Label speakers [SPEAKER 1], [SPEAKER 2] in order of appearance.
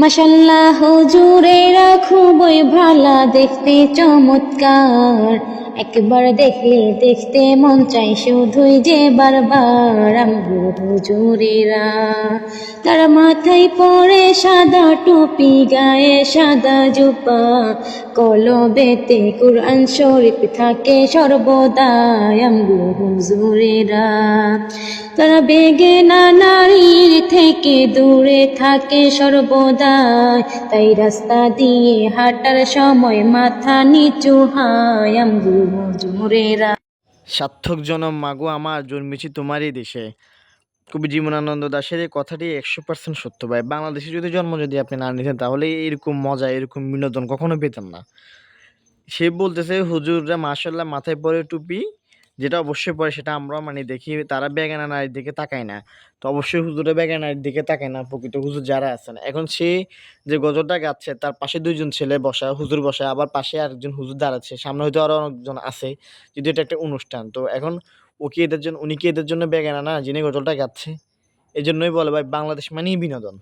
[SPEAKER 1] মাসাল্লাহ রাখো খুবই ভালা দেখতে চমৎকার। একবার দেখলে দেখতে মন চাই শুধুই যে বারবার আমগো হুজুরেরা তার মাথায় পরে সাদা টুপি, গায়ে সাদা জুপা কলবেতে কোরআন শরীফ থাকে সর্বদা আমগো হুজুরেরা তারা বেগে না নারীর থেকে দূরে থাকে সর্বদাই। তাই রাস্তা দিয়ে হাঁটার সময় মাথা নিচু হায় আমগো
[SPEAKER 2] সার্থক জনম মাগু আমার, জন্মেছি তোমারই দেশে। কবি জীবনানন্দ দাসের এই কথাটি একশো পার্সেন্ট সত্য ভাই। বাংলাদেশে যদি জন্ম যদি আপনি না নিতেন, তাহলে এরকম মজা, এরকম বিনোদন কখনো পেতেন না। সে বলতেছে, হুজুররা মাসাল্লাহ মাথায় পরে টুপি যেটা অবশ্যই পরে সেটা আমরা মানে দেখি, তারা বেগানা নারীর দিকে তাকায় না। তো অবশ্যই হুজুরে বেগানা নারীর দিকে তাকায় না, প্রকৃত হুজুর যারা আছেন। এখন সে যে গজলটা গাচ্ছে, তার পাশে দুইজন ছেলে বসা, হুজুর বসা, আবার পাশে আরেকজন হুজুর দাঁড়াচ্ছে। সামনে হয়তো আরও অনেকজন আছে, যদি এটা একটা অনুষ্ঠান। তো এখন ও কি এদের জন্য উনি কি এদের জন্য বেগানা না যিনি গজলটা গাচ্ছে? এই জন্যই বলে ভাই, বাংলাদেশ মানেই বিনোদন।